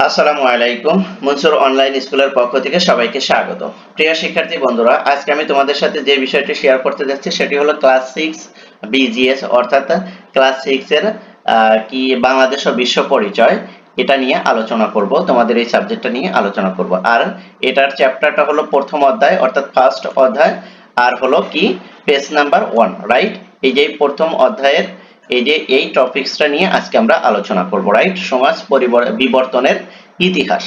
আসসালামু আলাইকুম। মনসুর অনলাইন স্কুলের পক্ষ থেকে সবাইকে স্বাগত। প্রিয় শিক্ষার্থী বন্ধুরা, আজকে আমি তোমাদের সাথে যে বিষয়টি শেয়ার করতে যাচ্ছি, সেটি হলো ক্লাস সিক্স বিজিএস অর্থাৎ ক্লাস সিক্স এর কি বাংলাদেশ ও বিশ্ব পরিচয়, এটা নিয়ে আলোচনা করব, তোমাদের এই সাবজেক্টটা নিয়ে আলোচনা করব। আর এটার চ্যাপ্টারটা হলো প্রথম অধ্যায়, অর্থাৎ ফার্স্ট অধ্যায়, আর হলো কি? পেজ নাম্বার ওয়ান রাইট এই যে প্রথম অধ্যায়ের এই যে এই টপিকসটা নিয়ে আজকে আমরা আলোচনা করব রাইট সমাজ বিবর্তনের ইতিহাস।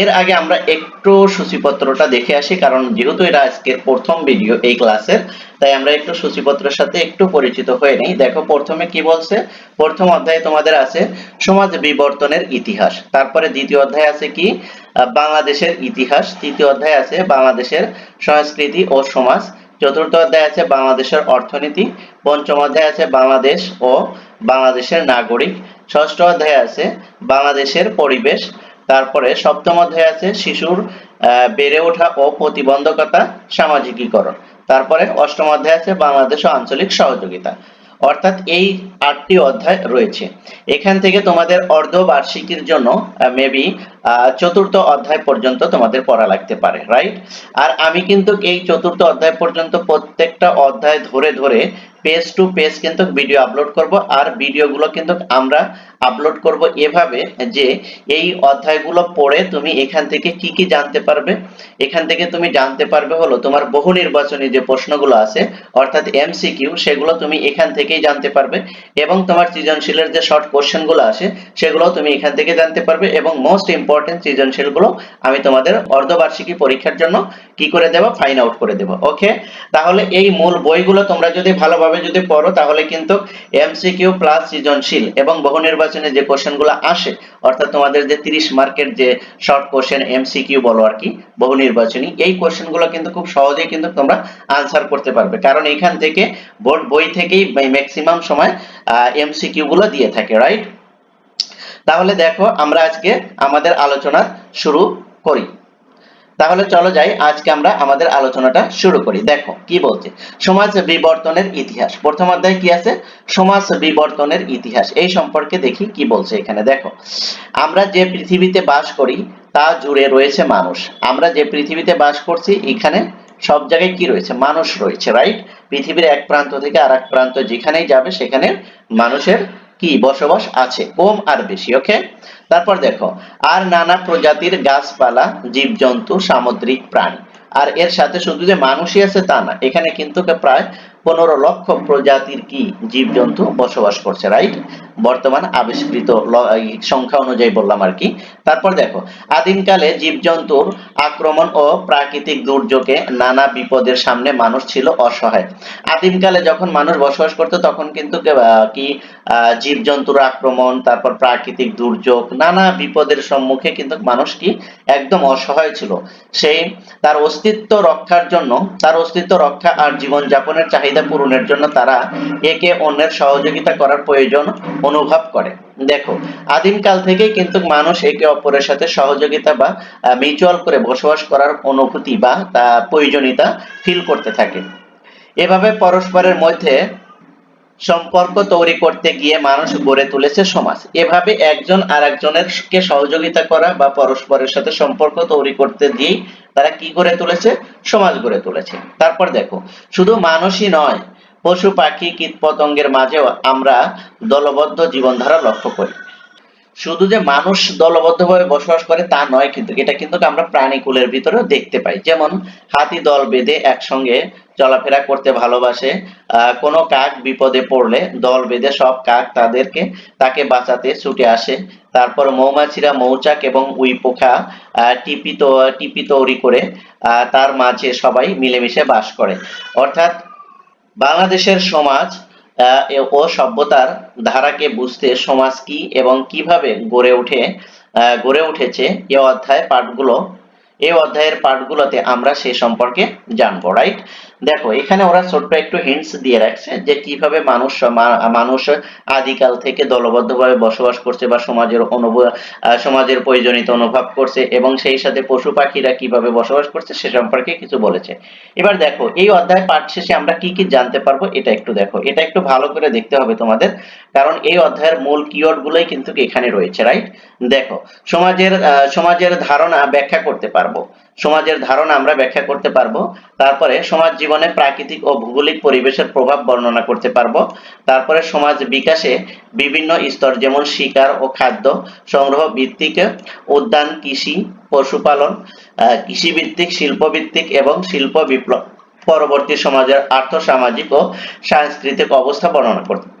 এর আগে আমরা একটু সূচিপত্রটা দেখে আসি, কারণ যেহেতু এটা আজকের প্রথম ভিডিও এই ক্লাসের, তাই আমরা একটু সূচিপত্রের সাথে একটু পরিচিত হয়ে নেই। দেখো, প্রথমে কি বলছে? প্রথম অধ্যায়ে তোমাদের আছে সমাজ বিবর্তনের ইতিহাস। তারপরে দ্বিতীয় অধ্যায় আছে কি? বাংলাদেশের ইতিহাস। তৃতীয় অধ্যায় আছে বাংলাদেশের সংস্কৃতি ও সমাজ। চতুর্থ অধ্যায় আছে বাংলাদেশের অর্থনীতি, পঞ্চম অধ্যায় আছে বাংলাদেশ ও বাংলাদেশের নাগরিক, ষষ্ঠ অধ্যায় আছে বাংলাদেশের পরিবেশ, তারপরে সপ্তম অধ্যায় আছে শিশুর বেড়ে ওঠা ও প্রতিবন্ধকতা সামাজিকীকরণ, তারপরে অষ্টম অধ্যায় আছে বাংলাদেশ ও আঞ্চলিক সহযোগিতা। অর্থাৎ এই আটটি অধ্যায় রয়েছে। এখান থেকে তোমাদের অর্ধবার্ষিকীর জন্য মেবি চতুর্থ অধ্যায় পর্যন্ত তোমাদের পড়া লাগতে পারে রাইট আর আমি কিন্তু এই চতুর্থ অধ্যায় পর্যন্ত প্রত্যেকটা অধ্যায় ধরে ধরে পেজ টু পেজ কিন্তু ভিডিও আপলোড করব, আর ভিডিওগুলো কিন্তু আমরা আপলোড করব এভাবে যে এই অধ্যায়গুলো পড়ে তুমি এখান থেকে কি কি জানতে পারবে? এখান থেকে তুমি জানতে পারবে হলো তোমার বহু নির্বাচনী যে প্রশ্নগুলো আছে, অর্থাৎ এমসিকিউ সেগুলো তুমি এখান থেকেই জানতে পারবে, এবং তোমার সৃজনশীলের যে শর্ট কোশ্চেনগুলো আছে সেগুলো তুমি এখান থেকে জানতে পারবে, এবং মোস্ট ইম্পর্টেন্ট সৃজনশীলগুলো আমি তোমাদের অর্ধবার্ষিকী পরীক্ষার জন্য কি করে দেব? ফাইন আউট করে দেব ওকে তাহলে এই মূল বইগুলো তোমরা যদি ভালোভাবে যদি পড়ো, তাহলে কিন্তু এমসিকিউ প্লাস সৃজনশীল এবং বহু নির্বাচনে যে কোশ্চেনগুলো আসে, অর্থাৎ তোমাদের যে 30 মার্কের যে শর্ট কোশ্চেন এমসিকিউ বলো আর কি, বহু নির্বাচনী, এই কোশ্চেনগুলো কিন্তু খুব সহজেই কিন্তু তোমরা আনসার করতে পারবে। কারণ এখান থেকে বোর্ড বই থেকেই ম্যাক্সিমাম সময় এমসিকিউ গুলো দিয়ে থাকে রাইট তাহলে দেখো আমরা আজকে আমাদের আলোচনা শুরু করি। তাহলে চলো যাই, আজকে আমরা আমাদের আলোচনাটা শুরু করি। দেখো, কি বলছে? সমাজ বিবর্তনের ইতিহাস। প্রথম অধ্যায় কি আছে? সমাজ বিবর্তনের ইতিহাস। এই সম্পর্কে দেখি কি বলছে এখানে। দেখো, আমরা যে পৃথিবীতে বাস করি, তা জুড়ে রয়েছে মানুষ। আমরা যে পৃথিবীতে বাস করছি, এখানে সব জায়গায় কি রয়েছে? মানুষ রয়েছে রাইট পৃথিবীর এক প্রান্ত থেকে আর এক প্রান্ত যেখানেই যাবে, সেখানে মানুষের কি বসবাস আছে? কম আর বেশি, ওকে? তারপর দেখো, আর নানা প্রজাতির গাছপালা, জীবজন্তু, সামুদ্রিক প্রাণী। আর এর সাথে শুধু যে মানুষই আছে তা না, এখানে কিন্তু প্রায় পনেরো লক্ষ প্রজাতির কি জীবজন্তু বসবাস করছে রাইট বর্তমান আবিষ্কৃত সংখ্যা অনুযায়ী বললাম আর কি। তারপর দেখো, আদিমকালে জীবজন্তুর আক্রমণ ও প্রাকৃতিক দুর্যোগে নানা বিপদের সামনে মানুষ ছিল অসহায়। আদিমকালে যখন মানুষ বসবাস করতো, তখন কিন্তু কে- জীবজন্তুর আক্রমণ, তারপর প্রাকৃতিক দুর্যোগ, নানা বিপদের সম্মুখে কিন্তু মানুষ কি একদম অসহায় ছিল। সেই তার অস্তিত্ব রক্ষার জন্য, তার অস্তিত্ব রক্ষা আর জীবন যাপনের চাহিদা পূরণের জন্য তারা একে অন্যের সহযোগিতা করার প্রয়োজন অনুভব করে। দেখো আদিমকাল থেকেই কিন্তু মানুষ একে অপরের সাথে সহযোগিতা বা মিউচুয়াল করে বসবাস করার অনুভূতি বা তা প্রয়োজনীয়তা ফিল করতে থাকে। এভাবে পরস্পরের মধ্যে সম্পর্ক তৈরি করতে গিয়ে মানুষ গড়ে তুলেছে সমাজ। এভাবে একজন আর একজনের কে সহযোগিতা করা বা পরস্পরের সাথে সম্পর্ক তৈরি করতে দিয়ে তারা কি গড়ে তুলেছে? সমাজ গড়ে তুলেছে। তারপর দেখো, শুধু মানুষই নয়, পশু পাখি কীট পতঙ্গের মাঝেও আমরা দলবদ্ধ জীবনধারা লক্ষ্য করি। শুধু যে মানুষ দলবদ্ধভাবে বসবাস করে তা নয় কিন্তু এটা কিন্তু আমরা প্রাণীকুলের ভিতরেও দেখতে পাই। যেমন হাতি দল বেঁধে একসঙ্গে চলাফেরা করতে ভালোবাসে কোনো কাক বিপদে পড়লে দল বেঁধে সব কাক তাদেরকে তাকে বাঁচাতে ছুটে আসে। তারপর মৌমাছিরা মৌচাক এবং উই আহ, টিপি তো টিপি তৈরি করে তার মাঝে সবাই মিলেমিশে বাস করে। অর্থাৎ বাংলাদেশের সমাজ ও সভ্যতার ধারাকে বুঝতে সমাজ কি এবং কীভাবে গড়ে উঠে গড়ে উঠেছে এ অধ্যায় পাঠগুলো। এই অধ্যায়ের পাঠগুলোতে আমরা সে সম্পর্কে জানব রাইট দেখো, এখানে ওরা ছোট্ট একটু হিন্টস দিয়ে রাখছে যে কীভাবে মানুষ মানুষ আদিকাল থেকে দলবদ্ধভাবে বসবাস করছে বা সমাজের অনুভব সমাজের প্রয়োজনীয়তা অনুভব করছে এবং সেই সাথে পশু পাখিরা কীভাবে বসবাস করছে সে সম্পর্কে কিছু বলেছে। এবার দেখো, এই অধ্যায় পাঠ শেষে আমরা কি কি জানতে পারব এটা একটু দেখো। এটা একটু ভালো করে দেখতে হবে তোমাদের, কারণ এই অধ্যায়ের মূল কিওয়ার্ড গুলোই কিন্তু এখানে রয়েছে রাইট দেখো, সমাজের সমাজের ধারণা ব্যাখ্যা করতে পারব। সমাজের ধারণা আমরা ব্যাখ্যা করতে পারব। তারপরে সমাজ জীবনে প্রাকৃতিক ও ভৌগোলিক পরিবেশের প্রভাব বর্ণনা করতে পারব। তারপরে সমাজ বিকাশে বিভিন্ন স্তর যেমন শিকার ও খাদ্য, সংগ্রহ ভিত্তিক উদ্যান, কৃষি, পশুপালন কৃষিভিত্তিক, শিল্পভিত্তিক এবং শিল্প বিপ্লব পরবর্তী সমাজের আর্থ সামাজিক ও সাংস্কৃতিক অবস্থা বর্ণনা করতে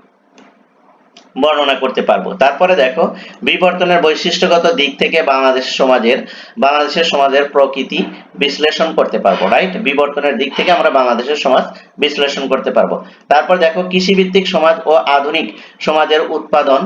বর্ণনা করতে পারব। তারপরে দেখো, বিবর্তনের বৈশিষ্ট্যগত দিক থেকে বাংলাদেশ সমাজের, বাংলাদেশের সমাজের প্রকৃতি বিশ্লেষণ করতে পারব রাইট বিবর্তনের দিক থেকে আমরা বাংলাদেশের সমাজ বিশ্লেষণ করতে পারব। তারপর দেখো, কৃষিভিত্তিক সমাজ ও আধুনিক সমাজের উৎপাদন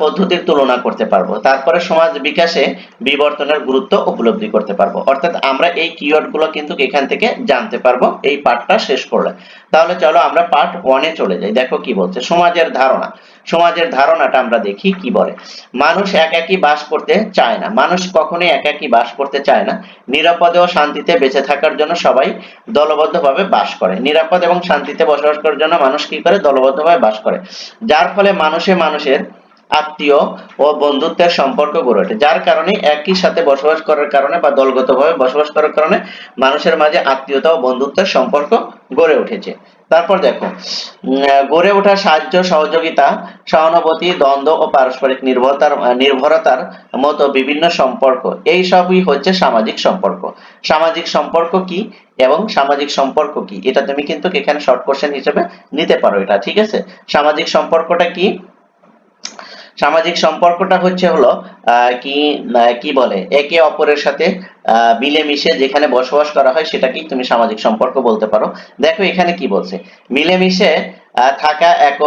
পদ্ধতির তুলনা করতে পারব। তারপরে সমাজ বিকাশে বিবর্তনের গুরুত্ব উপলব্ধি করতে পারব। অর্থাৎ আমরা এই কিওয়ার্ডগুলো কিন্তু এখান থেকে জানতে পারব। এই পাঠটা শেষ করলে তাহলে চলো আমরা পার্ট ওয়ানে চলে যাই। দেখো কি বলছে, সমাজের ধারণা। সমাজের ধারণাটা আমরা দেখি, কি বলে? মানুষ একাকী বাস করতে চায় না। মানুষ কখনোই একাকী বাস করতে চায় না। নিরাপদে ও শান্তিতে বেঁচে থাকার জন্য সবাই দলবদ্ধভাবে বাস করে। নিরাপদ এবং শান্তিতে বসবাস করার জন্য মানুষ কি করে? দলবদ্ধভাবে বাস করে। যার ফলে মানুষে মানুষের আত্মীয় ও বন্ধুত্বের সম্পর্ক গড়ে ওঠে। যার কারণে একই সাথে বসবাস করার কারণে বা দলগতভাবে বসবাস করার কারণে মানুষের মাঝে আত্মীয়তা ও বন্ধুত্বের সম্পর্ক গড়ে উঠেছে। তারপর দেখো গড়ে ওঠা সাহায্য, সহযোগিতা, সহানুভূতি, দ্বন্দ্ব ও পারস্পরিক নির্ভরতার নির্ভরতার মতো বিভিন্ন সম্পর্ক, এই সবই হচ্ছে সামাজিক সম্পর্ক। সামাজিক সম্পর্ক কি এবং সামাজিক সম্পর্ক কি? এটা তুমি কিন্তু এখানে শর্ট কোশ্চেন হিসেবে নিতে পারো এটা, ঠিক আছে? সামাজিক সম্পর্কটা কি? সামাজিক সম্পর্কটা হচ্ছে হলো কি কি বলে, একে অপরের সাথে মিলেমিশে যেখানে বসবাস করা হয় সেটাকেই তুমি সামাজিক সম্পর্ক বলতে পারো। দেখো এখানে কি বলছে, মিলেমিশে থাকা এক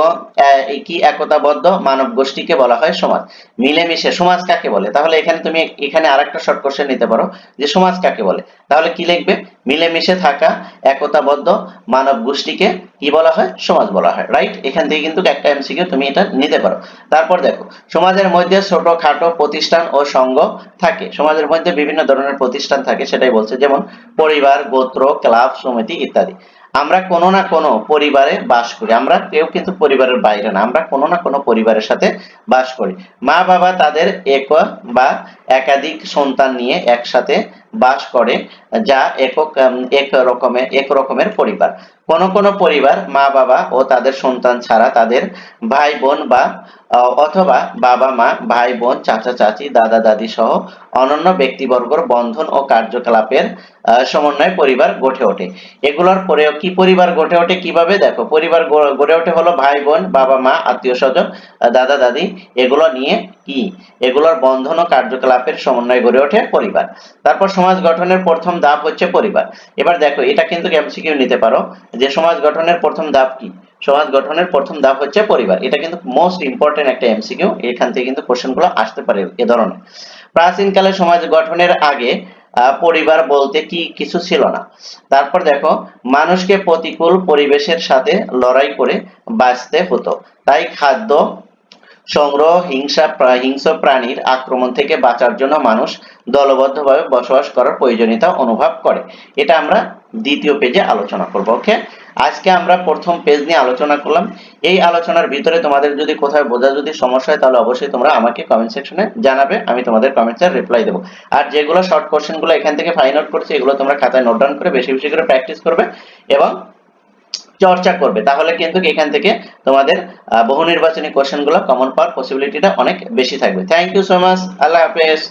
কি একতাবদ্ধ মানব গোষ্ঠীকে বলা হয় সমাজ। মিলেমিশে, সমাজ কাকে বলে? তাহলে এখানে তুমি এখানে আরেকটা শর্ট কোশ্চেন নিতে পারো, যে সমাজ কাকে বলে? তাহলে কি লিখবে? মিলেমিশে থাকা, একতাবদ্ধ মানব গোষ্ঠীকে কি বলা হয়? সমাজ বলা হয়। রাইট এখান থেকে কিন্তু একটা এমসিকিউ তুমি এটা নিতে পারো। তারপর দেখো, সমাজের মধ্যে ছোট খাটো প্রতিষ্ঠান ও সংঘ থাকে। সমাজের মধ্যে বিভিন্ন ধরনের প্রতিষ্ঠান থাকে, সেটাই বলছে। যেমন পরিবার, গোত্র, ক্লাব, সমিতি ইত্যাদি। আমরা কোনো না কোনো পরিবারে বাস করি। আমরা কেউ কিন্তু পরিবারের বাইরে না। আমরা কোনো না কোনো পরিবারের সাথে বাস করি। মা বাবা তাদের এক বা একাধিক সন্তান নিয়ে একসাথে বাস করে, যা একক এক রকমের এক রকমের পরিবার। কোন কোন পরিবার মা বাবা ও তাদের সন্তান ছাড়া তাদের ভাই বোন বা অথবা বাবা মা, ভাই বোন, চাচা চাচি, দাদা দাদি সহ অনন্য ব্যক্তিবর্গর বন্ধন ও কার্যকলাপের সমন্বয়ে পরিবার গঠে ওঠে। এগুলোর পরেও কি পরিবার গঠে ওঠে কীভাবে? দেখো, পরিবার গড়ে ওঠে হলো ভাই বোন, বাবা মা, আত্মীয় স্বজন দাদা দাদি, এগুলো নিয়ে কি? এগুলোর বন্ধন ও কার্যকলাপের সমন্বয়ে গড়ে ওঠে পরিবার। তারপর সমাজ গঠনের প্রথম ধাপ হচ্ছে পরিবার। এবার দেখো, এটা কিন্তু এমসিকিউ নিতে পারো? যে সমাজ গঠনের প্রথম ধাপ কি? সমাজ গঠনের প্রথম ধাপ হচ্ছে পরিবার। এটা কিন্তু মোস্ট ইম্পর্টেন্ট একটা এমসিকিউ এখান থেকে কিন্তু কোশ্চেনগুলো আসতে পারে এ ধরনের। প্রাচীনকালে সমাজ গঠনের আগে পরিবার বলতে কি কিছু ছিল না। তারপর দেখো, মানুষকে প্রতিকূল পরিবেশের সাথে লড়াই করে বাঁচতে হতো। তাই খাদ্য সংগ্রহ, হিংসা হিংস্র প্রাণীর আক্রমণ থেকে বাঁচার জন্য মানুষ দলবদ্ধভাবে বসবাস করার প্রয়োজনীয়তা অনুভব করে। এটা আমরা দ্বিতীয় পেজে আলোচনা করব ওকে আজকে আমরা প্রথম পেজ নিয়ে আলোচনা করলাম। এই আলোচনার ভিতরে তোমাদের যদি কোথায় বোঝা যদি সমস্যা হয়, তাহলে অবশ্যই তোমরা আমাকে কমেন্ট সেকশনে জানাবে, আমি তোমাদের কমেন্টসের রিপ্লাই দেবো। আর যেগুলো শর্ট কোশ্চেনগুলো এখান থেকে ফাইন্ড আউট করছি, এগুলো তোমরা খাতায় নোট ডাউন করে বেশি বেশি করে প্র্যাকটিস করবে এবং চর্চা করবে। তাহলে কিন্তু এখান থেকে তোমাদের বহু নির্বাচনী কোশ্চেনগুলো কমন পাওয়ার পসিবিলিটিটা অনেক বেশি থাকবে। থ্যাংক ইউ সো মাচ আল্লাহ হাফেজ।